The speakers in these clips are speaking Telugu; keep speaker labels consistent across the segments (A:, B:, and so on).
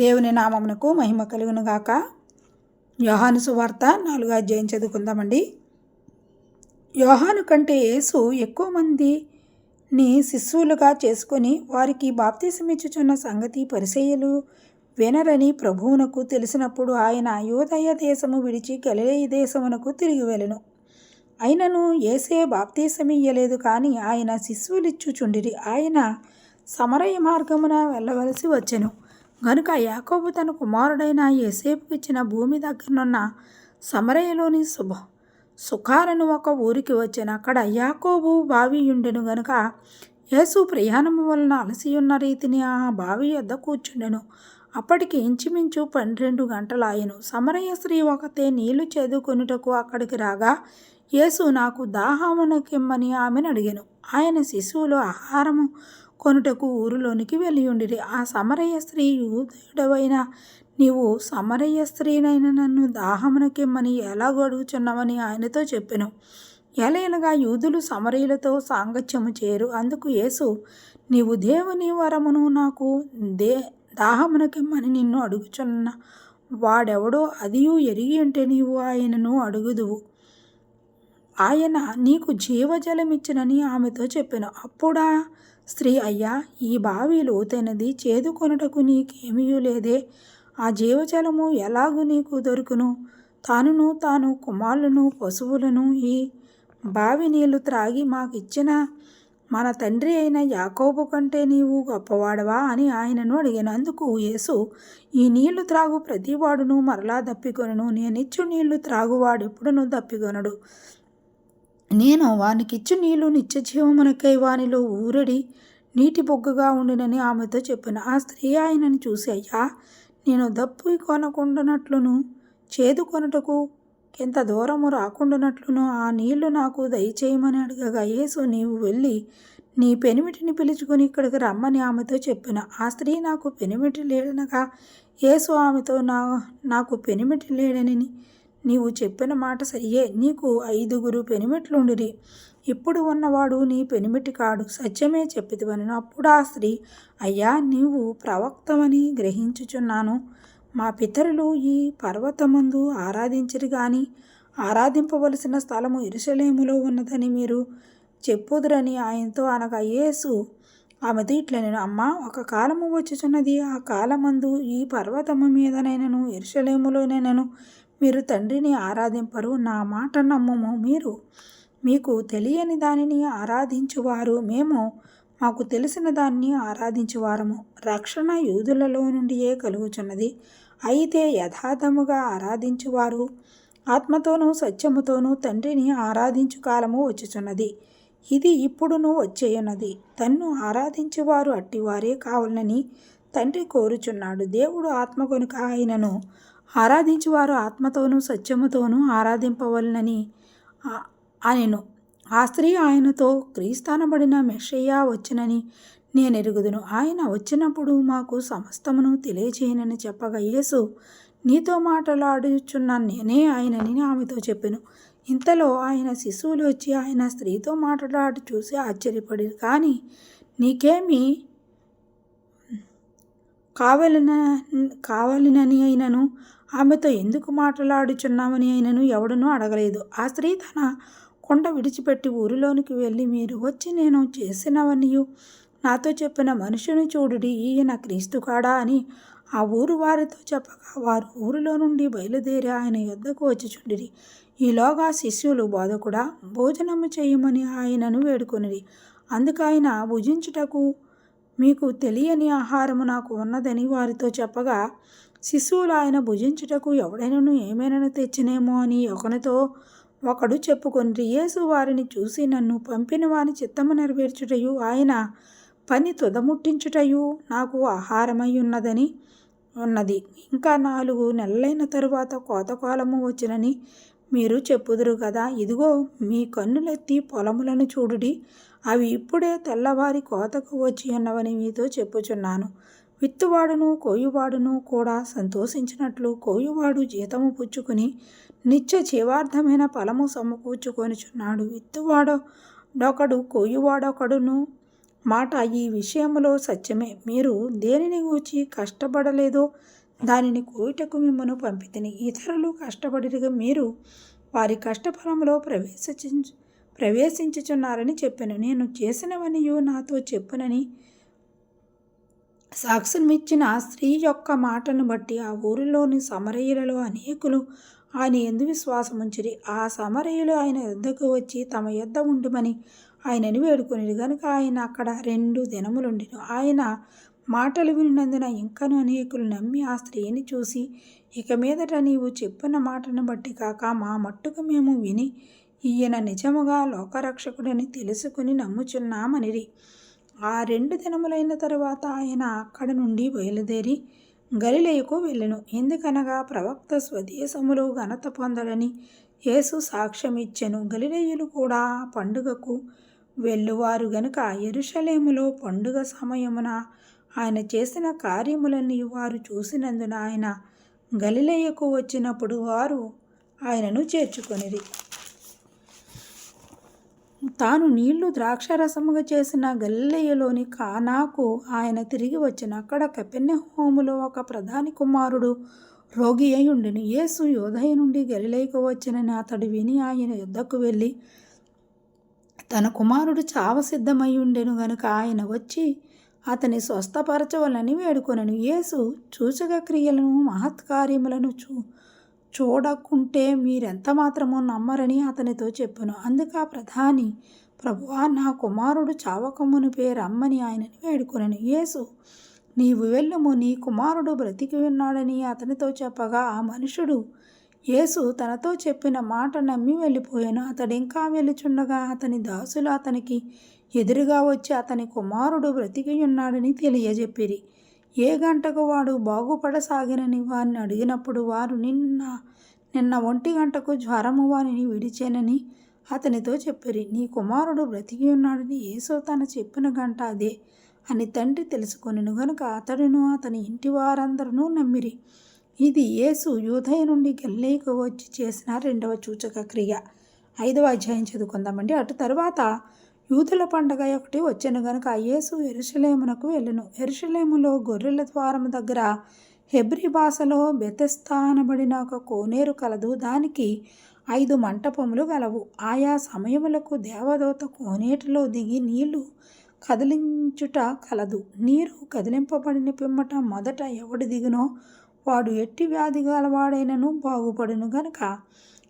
A: దేవుని నామమునకు మహిమ కలుగునుగాక. యోహాను సువార్త నాలుగు అధ్యాయం చదువుకుందామండి. యోహాను కంటే యేసు ఎక్కువ మందిని శిశువులుగా చేసుకొని వారికి బాప్తీసమిచ్చుచున్న సంగతి పరిసయ్యులు వినరని ప్రభువునకు తెలిసినప్పుడు ఆయన యోదయ దేశము విడిచి గలిలయ దేశమునకు తిరిగి వెళ్ళెను. అయినను ఏసే బాప్తీసమియ్యలేదు కానీ ఆయన శిశువులిచ్చుచుండిరి ఆయన సమరయ మార్గమున వెళ్ళవలసి వచ్చెను. గనుక యాకోబు తన కుమారుడైన ఏసేపుకి ఇచ్చిన భూమి దగ్గరనున్న సమరయలోని శుభ సుఖాలను ఒక ఊరికి వచ్చిన అక్కడ యాకోబు బావి ఉండెను గనుక యేసు ప్రయాణము వలన అలసియున్న రీతిని ఆ బావి వద్ద కూర్చుండెను. అప్పటికి ఇంచుమించు పన్నెండు గంటలాయను సమరయ స్త్రీ ఒకతే నీళ్ళు చేదుకొనుటకు అక్కడికి రాగా యేసు నాకు దాహమునకిమ్మని ఆమెను అడిగాను. ఆయన శిశువులు ఆహారము కొనుటకు ఊరిలోనికి వెళ్ళియుండిరి. ఆ సమరయ్య స్త్రీ యూదుడవైన నీవు సమరయ్య స్త్రీనైన నన్ను దాహమునకిమ్మని ఎలా గడుగుచున్నామని ఆయనతో చెప్పెను. ఎలయనగా యూదులు సమరయులతో సాంగత్యము చేయరు అందుకు యేసు నీవు దేవుని వరమును నాకు దే దాహమునకిమ్మని నిన్ను అడుగుచున్న వాడెవడో అదియు ఎరిగి ఉంటే నీవు ఆయనను అడుగుదువు. ఆయన నీకు జీవజలమిచ్చినని ఆమెతో చెప్పాను. అప్పుడా? స్త్రీ అయ్యా ఈ బావి లోతైనది చేదుకొనుటకు నీకేమీ లేదే. ఆ జీవజలము ఎలాగు నీకు దొరుకును? తానును తాను కుమారులను పశువులను ఈ బావి నీళ్ళు త్రాగి మాకిచ్చిన మన తండ్రి అయిన యాకోబు కంటే నీవు గొప్పవాడవా? అని ఆయనను అడిగాను. అందుకు యేసు ఈ నీళ్ళు త్రాగు ప్రతివాడును మరలా దప్పికొనను. నేనిచ్చు నీళ్ళు త్రాగువాడెప్పుడును దప్పికొనడు. నేను వానికిచ్చు నీళ్ళు నిత్యజీవమునకై వానిలో ఊరడి నీటి బొగ్గగా ఉండినని ఆమెతో చెప్పాను. ఆ స్త్రీ ఆయనను చూసి అయ్యా నేను దప్పు కొనకుండానట్లును చేదు కొనటకు ఎంత దూరము రాకుండానట్లును ఆ నీళ్ళు నాకు దయచేయమని అడగగా యేసు నీవు వెళ్ళి నీ పెనిమిటిని పిలుచుకొని ఇక్కడికి రమ్మని ఆమెతో చెప్పాను. ఆ స్త్రీ నాకు పెనిమిటి లేడనగా యేసు ఆమెతో నా నాకు పెనిమిటి లేడని నీవు చెప్పిన మాట సరియే. నీకు ఐదుగురు పెనిమిట్లుండిరి. ఇప్పుడు ఉన్నవాడు నీ పెనిమిటి కాడు. సత్యమే చెప్పిదివనను అప్పుడు ఆ స్త్రీ అయ్యా నీవు ప్రవక్తమని గ్రహించుచున్నాను. మా పితరులు ఈ పర్వతమందు ఆరాధించరు గాని ఆరాధింపవలసిన స్థలము ఇరుసలేములో ఉన్నదని మీరు చెప్పుదురని ఆయనతో అనగా యేసు ఆమెతో ఇట్లా నేను అమ్మ ఒక కాలము వచ్చుచున్నది. ఆ కాలమందు ఈ పర్వతము మీదనైనను ఇరుసలేములోనైనను మీరు తండ్రిని ఆరాధింపరు. నా మాట నమ్మము మీరు. మీకు తెలియని దానిని ఆరాధించువారు. మేము మాకు తెలిసిన దాన్ని ఆరాధించువారము. రక్షణ యూదులలో నుండియే కలుగుచున్నది. అయితే యథార్థముగా ఆరాధించువారు ఆత్మతోనూ సత్యముతోనూ తండ్రిని ఆరాధించు కాలము వచ్చుచున్నది. ఇది ఇప్పుడును వచ్చేయున్నది. తన్ను ఆరాధించేవారు అట్టివారే కావాలని తండ్రి కోరుచున్నాడు. దేవుడు ఆత్మ కొనుక ఆయనను ఆరాధించువారు ఆత్మతోనూ సత్యముతోనూ ఆరాధింపవలనని అనెను. ఆ స్త్రీ ఆయనతో క్రీస్తానబడిన మెషయ్యా వచ్చినని నేను ఎరుగుదును. ఆయన వచ్చినప్పుడు మాకు సమస్తమును తెలియచేయనని చెప్పగా యేసు నీతో మాట్లాడుచున్న నేనే ఆయనని ఆమెతో చెప్పాను. ఇంతలో ఆయన శిశువులు వచ్చి ఆయన స్త్రీతో మాట్లాడు చూసి ఆశ్చర్యపడి కానీ నీకేమి కావలన కావాలనని అయినను? ఆమెతో ఎందుకు మాట్లాడుచున్నామని ఆయనను ఎవడనూ అడగలేదు. ఆ స్త్రీ తన కొండ విడిచిపెట్టి ఊరిలోనికి వెళ్ళి మీరు వచ్చి నేను చేసినవనియు నాతో చెప్పిన మనుషుని చూడుడి ఈయన క్రీస్తు కాడా అని ఆ ఊరు వారితో చెప్పగా వారు ఊరిలో నుండి బయలుదేరి ఆయన యొద్దకు వచ్చిచుండిరి. ఈలోగా శిష్యులు బోధకుడా భోజనము చేయమని ఆయనను వేడుకొనిరి. అందుకు ఆయన భుజించుటకు మీకు తెలియని ఆహారము నాకు ఉన్నదని వారితో చెప్పగా శిశువులు ఆయన భుజించుటకు ఎవడైనను ఏమైనా తెచ్చినేమో అని ఒకనితో ఒకడు చెప్పుకొని యేసు వారిని చూసి నన్ను పంపిన వాని చిత్తము నెరవేర్చుటయు ఆయన పని తుదముట్టించుటయు నాకు ఆహారమై ఉన్నదని ఉన్నది. ఇంకా నాలుగు నెలలైన తరువాత కోతకాలము వచ్చినని మీరు చెప్పుదురు కదా ఇదిగో మీ కన్నులెత్తి పొలములను చూడుడి. అవి ఇప్పుడే తెల్లవారి కోతకు వచ్చి ఉన్నవని మీతో చెప్పుచున్నాను. విత్తువాడును కోయువాడును కూడా సంతోషించినట్లు కోయువాడు జీతము పుచ్చుకుని నిత్య జీవార్థమైన ఫలము సమకూర్చుకొనిచున్నాడు విత్తువాడొకడు కోయువాడొకడును మాట ఈ విషయంలో సత్యమే. మీరు దేనిని గూర్చి కష్టపడలేదో దానిని కోయుటకు మిమ్మను పంపితిని. ఇతరులు కష్టపడిగా మీరు వారి కష్టఫలంలో ప్రవేశించు ప్రవేశించుచున్నారని చెప్పాను. నేను చేసినవనియు నాతో చెప్పునని సాక్ష్యమిచ్చిన స్త్రీ యొక్క మాటను బట్టి ఆ ఊరిలోని సమరయులలో అనేకులు ఆయన ఎందు విశ్వాసం ఉంచిరి. ఆ సమరయులు ఆయన యుద్ధకు వచ్చి తమ యుద్ధ ఉండుమని ఆయనని వేడుకొనిరు. కనుక ఆయన అక్కడ రెండు దినములుండిను ఆయన మాటలు వినినందున ఇంకను అనేకులు నమ్మి ఆ స్త్రీని చూసి ఇక మీదట నీవు చెప్పిన మాటను బట్టి కాక మా మట్టుకు మేము విని ఈయన నిజముగా లోకరక్షకుడని తెలుసుకుని నమ్ముచున్నామనిరి. ఆ రెండు దినములైన తరువాత ఆయన అక్కడ నుండి బయలుదేరి గలిలయకు వెళ్ళెను. ఎందుకనగా ప్రవక్త స్వదేశములో ఘనత పొందడని యేసు సాక్ష్యమిచ్చెను. గలిలయులు కూడా పండుగకు వెళ్ళువారు గనుక ఎరుషలేములో పండుగ సమయమున ఆయన చేసిన కార్యములన్నీ వారు చూసినందున ఆయన గలిలయకు వచ్చినప్పుడు వారు ఆయనను చేర్చుకొనిది తాను నీళ్ళు ద్రాక్షరసముగా చేసిన గల్లయ్యలోని కానాకు ఆయన తిరిగి వచ్చిన అక్కడ కపెన్నెహోములో ఒక ప్రధాని కుమారుడు రోగి అయి ఉండిను. యేసు యోధయ నుండి గలిలైకు వచ్చినని అతడు విని ఆయన యుద్ధకు వెళ్ళి తన కుమారుడు చావ సిద్ధమై ఉండెను గనుక ఆయన వచ్చి అతని స్వస్థపరచవలని వేడుకొనను. యేసు సూచక క్రియలను మహత్కార్యములను చూ చూడకుంటే మీరెంత మాత్రమో నమ్మరని అతనితో చెప్పాను. అందుకు ఆ ప్రధాని ప్రభువా నా కుమారుడు చావకమునిపే రమ్మని ఆయనని వేడుకొనను. యేసు నీవు వెళ్ళుము. నీ కుమారుడు బ్రతికి ఉన్నాడని అతనితో చెప్పగా ఆ మనుషుడు యేసు తనతో చెప్పిన మాట నమ్మి వెళ్ళిపోయాను. అతడు ఇంకా వెళ్ళుచుండగా అతని దాసులు అతనికి ఎదురుగా వచ్చి అతని కుమారుడు బ్రతికి ఉన్నాడని తెలియజెప్పిరి. ఏ గంటకు వాడు బాగుపడసాగినని వారిని అడిగినప్పుడు వారు నిన్న నిన్న ఒంటి గంటకు జ్వరము వారిని విడిచేనని అతనితో చెప్పిరి. నీ కుమారుడు బ్రతికి ఉన్నాడని యేసు తన చెప్పిన గంట అదే అని తండ్రి తెలుసుకొనిను గనుక అతడును అతని ఇంటి వారందరూ నమ్మిరి. ఇది యేసు యూధయ నుండి గల్లీకు వచ్చి చేసిన రెండవ సూచక క్రియ. ఐదవ అధ్యాయం చదువుకుందామండి. అటు తర్వాత యూదుల పండగ ఒకటి వచ్చిన గనుక యేసు ఎరుషలేమునకు వెళ్ళను. ఎరుషలేములో గొర్రెల ద్వారం దగ్గర హెబ్రి భాషలో బెతెస్తా ఒక కోనేరు కలదు. దానికి ఐదు మంటపములు గలవు. ఆయా సమయములకు దేవదూత కోనేటిలో దిగి నీళ్ళు కదిలించుట కలదు. నీరు కదిలింపబడిన పిమ్మట మొదట ఎవడు దిగునో వాడు ఎట్టి వ్యాధి గలవాడైనను బాగుపడును గనుక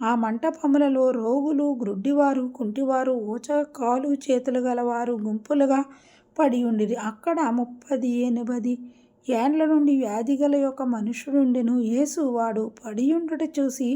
A: ఆ మంటపములలో రోగులు గ్రుడ్డివారు కుంటివారు ఊచ కాలు చేతులు గలవారు గుంపులుగా పడి ఉండిరి. అక్కడ ముప్పది ఎనిమిది ఏండ్ల నుండి వ్యాధి గల యొక్క మనుషుడుండెను. యేసు వాడు పడియుండుట చూసి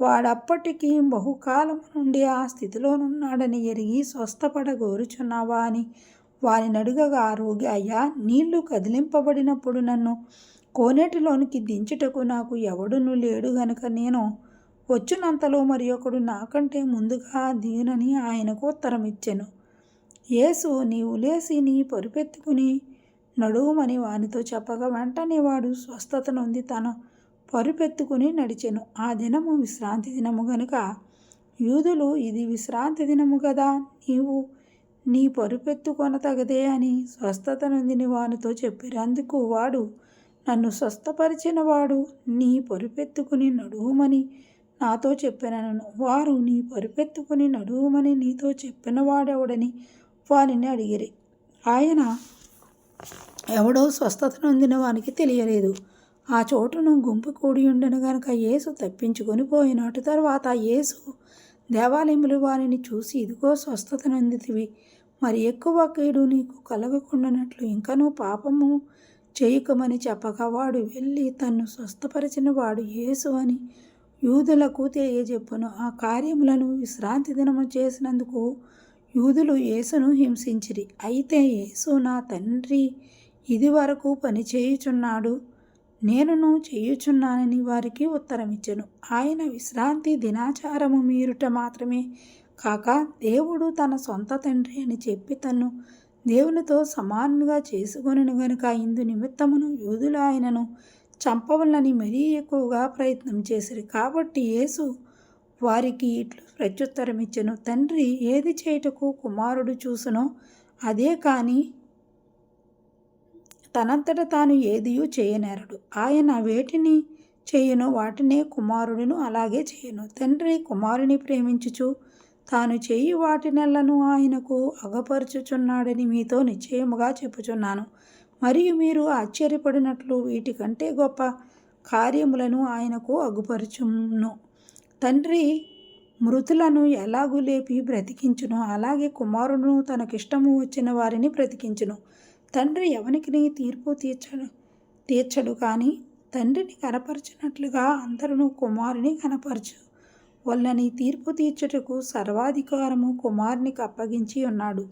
A: వాడప్పటికీ బహుకాలం నుండి ఆ స్థితిలోనున్నాడని ఎరిగి స్వస్థపడగోరుచున్నావా అని వారిని అడుగగా ఆ రోగి అయ్యా నీళ్ళు కదిలింపబడినప్పుడు నన్ను కోనేటిలోనికి దించుటకు నాకు ఎవడును లేడు గనుక నేను వచ్చినంతలో మరి ఒకడు నాకంటే ముందుగా దిగునని ఆయనకు ఉత్తరం ఇచ్చెను యేసు నీవు లేసి నీ పరుపెత్తుకుని నడువుమని వానితో చెప్పగా వెంటనే వాడు స్వస్థత నొంది తన పరుపెత్తుకుని నడిచెను. ఆ దినము విశ్రాంతి దినము గనుక యూదులు ఇది విశ్రాంతి దినము కదా నీవు నీ పరుపెత్తుకొనతగదే అని స్వస్థత నొందిని వానితో చెప్పారు. అందుకు వాడు నన్ను స్వస్థపరిచిన వాడు నీ పరుపెత్తుకుని నడువుమని నాతో చెప్పినను. వారు నీ పరిపెత్తుకుని నడువుమని నీతో చెప్పిన వాడెవడని వారిని అడిగిరి. ఆయన ఎవడో స్వస్థత నొందిన వానికి తెలియలేదు. ఆ చోటును గుంపు కూడి ఉండను గనుక యేసు తప్పించుకొని పోయినట్టు తర్వాత యేసు దేవాలయములు వారిని చూసి ఇదిగో స్వస్థత నొందితివి. మరి ఎక్కువ కీడు నీకు కలగకుండానట్లు ఇంకనూ పాపము చేయకమని చెప్పగా వాడు వెళ్ళి తన్ను స్వస్థపరిచిన వాడు యేసు అని యూదులకు తెలియజెప్పును ఆ కార్యములను విశ్రాంతి దినము చేసినందుకు యూదులు యేసును హింసించిరి. అయితే యేసు నా తండ్రి ఇది వరకు పనిచేయుచున్నాడు నేనును చేయుచున్నానని వారికి ఉత్తరమిచ్చెను. ఆయన విశ్రాంతి దినాచారము మీరుట మాత్రమే కాక దేవుడు తన సొంత తండ్రి అని చెప్పి తన్ను దేవునితో సమానంగా చేసుకొనను గనుక. ఇందు నిమిత్తమును యూదులు ఆయనను చంపవలని మరీ ఎక్కువగా ప్రయత్నం చేసిరి. కాబట్టి యేసు వారికి ఇట్లు ప్రత్యుత్తరం ఇచ్చెను తండ్రి ఏది చేయుటకు కుమారుడు చూసునో అదే కానీ తనంతట తాను ఏదియూ చేయనేరడు. ఆయన వేటిని చేయను వాటినే కుమారుడును అలాగే చేయను. తండ్రి కుమారుని ప్రేమించుచు తాను చేయి వాటినెల్లను ఆయనకు అగపరుచుచున్నాడని మీతో నిశ్చయముగా చెప్పుచున్నాను. మరియు మీరు ఆశ్చర్యపడినట్లు వీటికంటే గొప్ప కార్యములను ఆయనకు అగుపరుచును. తండ్రి మృతులను ఎలాగు లేపి బ్రతికించును. అలాగే కుమారును తనకిష్టము వచ్చిన వారిని బ్రతికించును. తండ్రి ఎవనికి తీర్పు తీర్చడు తీర్చడు కానీ తండ్రిని కనపరచినట్లుగా అందరూ కుమారుని కనపరచు వల్లని. తీర్పు తీర్చుటకు సర్వాధికారము కుమారునికి అప్పగించి ఉన్నాడు.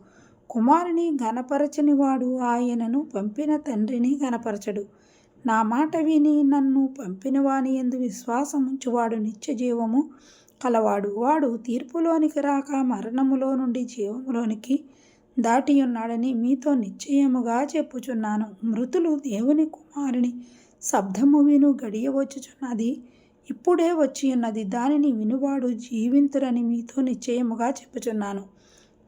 A: కుమారుని గనపరచనివాడు ఆయనను పంపిన తండ్రిని గనపరచడు నా మాట విని నన్ను పంపినవాని ఎందు విశ్వాసం ఉంచువాడు నిత్య జీవము కలవాడు. వాడు తీర్పులోనికి రాక మరణములో నుండి జీవములోనికి దాటి ఉన్నాడని మీతో నిశ్చయముగా చెప్పుచున్నాను. మృతులు దేవుని కుమారుని శబ్దము విను గడియ వచ్చుచున్నది ఇప్పుడే వచ్చి ఉన్నది దానిని వినువాడు జీవింతురని మీతో నిశ్చయముగా చెప్పుచున్నాను.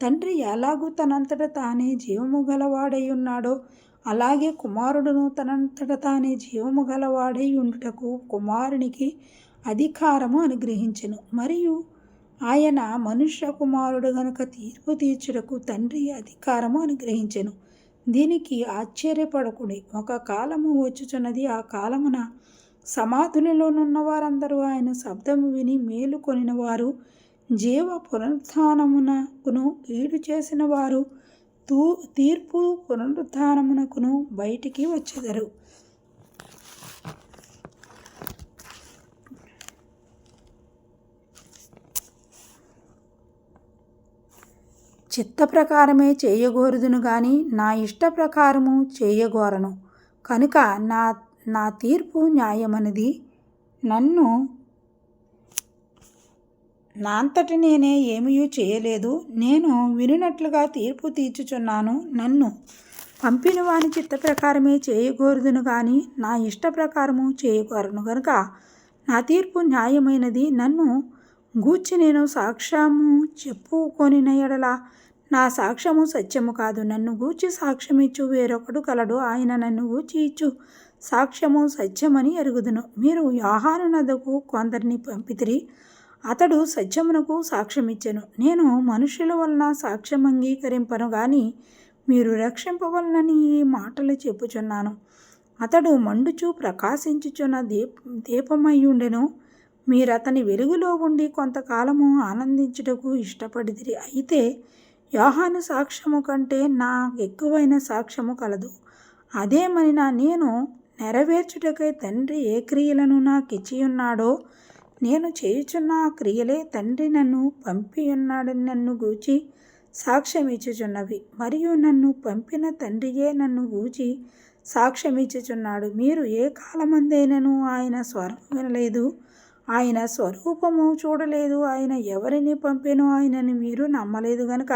A: తండ్రి ఎలాగూ తనంతట తానే జీవము గలవాడై ఉన్నాడో అలాగే కుమారుడును తనంతట తానే జీవము గలవాడై ఉండుటకు కుమారునికి అధికారము అనుగ్రహించెను. మరియు ఆయన మనుష్య కుమారుడు గనుక తీర్పు తీర్చుటకు తండ్రి అధికారము అనుగ్రహించెను. దీనికి ఆశ్చర్యపడకుడి. ఒక కాలము వచ్చుచున్నది. ఆ కాలమున సమాధులలోనున్న వారందరూ ఆయన శబ్దము విని మేలుకొనిన వారు జీవ పునరుత్నమునకును కీడు చేసిన వారు తూ తీర్పు పునరుత్నమునకును బయటికి వచ్చెదరు. చిత్త ప్రకారమే చేయగోరుదును గాని నా ఇష్ట ప్రకారము చేయగోరను. కనుక నా నా తీర్పు న్యాయమనిది. నన్ను నాంతటి నేనే ఏమీ చేయలేదు. నేను వినినట్లుగా తీర్పు తీర్చుచున్నాను. నన్ను పంపిన వాని చిత్త ప్రకారమే చేయకూరదును కానీ నా ఇష్ట ప్రకారము చేయకూరను గనుక నా తీర్పు న్యాయమైనది. నన్ను గూర్చి నేను సాక్ష్యము చెప్పుకొనిన ఎడల నా సాక్ష్యము సత్యము కాదు. నన్ను గూర్చి సాక్ష్యమిచ్చు వేరొకడు కలడు. ఆయన నన్ను గూర్చి ఇచ్చు సాక్ష్యము సత్యమని ఎరుగుదును. మీరు యోహాను నదకు కొందరిని పంపితిరి. అతడు సత్యమునకు సాక్ష్యమిచ్చెను. నేను మనుషుల వలన సాక్ష్యం అంగీకరింపను గాని మీరు రక్షింపవలనని ఈ మాటలు చెప్పుచున్నాను. అతడు మండుచు ప్రకాశించుచున్న దీప దీపమయ్యుండెను మీరు అతని వెలుగులో ఉండి కొంతకాలము ఆనందించుటకు ఇష్టపడిదిరి అయితే యోహాను సాక్ష్యము కంటే నా ఎక్కువైన సాక్ష్యము కలదు. అదేమని నా నేను నెరవేర్చుటకై తండ్రి ఏ క్రియలను నాకు ఇచ్చియున్నాడో నేను చేయుచున్న ఆ క్రియలే తండ్రి నన్ను పంపియున్నాడని నన్ను గూచి సాక్ష్యమిచ్చుచున్నవి. మరియు నన్ను పంపిన తండ్రియే నన్ను గూచి సాక్ష్యమిచ్చుచున్నాడు. మీరు ఏ కాలమందైనను ఆయన స్వరం వినలేదు? ఆయన స్వరూపము చూడలేదు. ఆయన ఎవరిని పంపినో ఆయనని మీరు నమ్మలేదు గనుక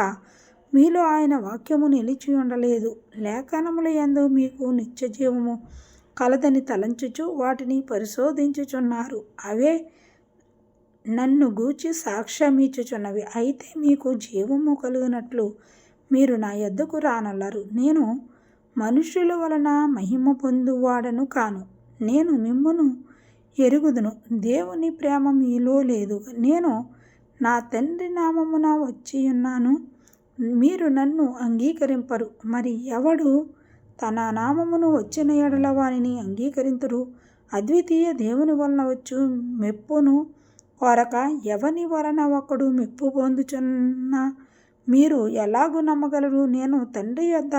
A: మీలో ఆయన వాక్యము నిలిచి ఉండలేదు. లేఖనముల యందు మీకు నిత్యజీవము కలదని తలంచుచు వాటిని పరిశోధించుచున్నారు. అవే నన్ను గూర్చి సాక్ష్యమిచ్చుచున్నవి. అయితే మీకు జీవము కలుగునట్లు మీరు నా యొద్దకు రానల్లరు నేను మనుషుల వలన మహిమ పొందువాడను కాను. నేను మిమ్మును ఎరుగుదును. దేవుని ప్రేమ మీలో లేదు. నేను నా తండ్రి నామమున వచ్చి ఉన్నాను మీరు నన్ను అంగీకరింపరు. మరి ఎవడు తన నామమును వచ్చిన ఎడల వారిని అంగీకరింతురు? అద్వితీయ దేవుని వలన వచ్చు మెప్పును కోరక ఎవని వలన ఒకడు మెప్పు పొందుచున్న మీరు ఎలాగూ నమ్మగలరు? నేను తండ్రి యొద్ద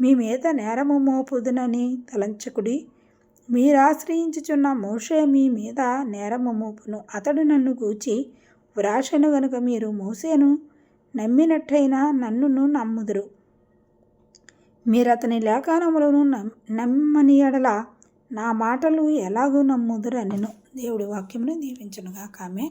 A: మీ మీద నేరము మోపుదునని తలంచకుడి. మీరాశ్రయించుచున్న మోషే మీ మీద నేరము మోపును. అతడు నన్ను కూచి వ్రాసను గనుక మీరు మోసేను నమ్మినట్టయినా నన్నును నమ్ముదురు. మీరు అతని లేఖనములను నమ్మని ఎడల నా మాటలు ఎలాగూ నమ్ముదురు దేవుడి వాక్యమును దీవించనుగా కామె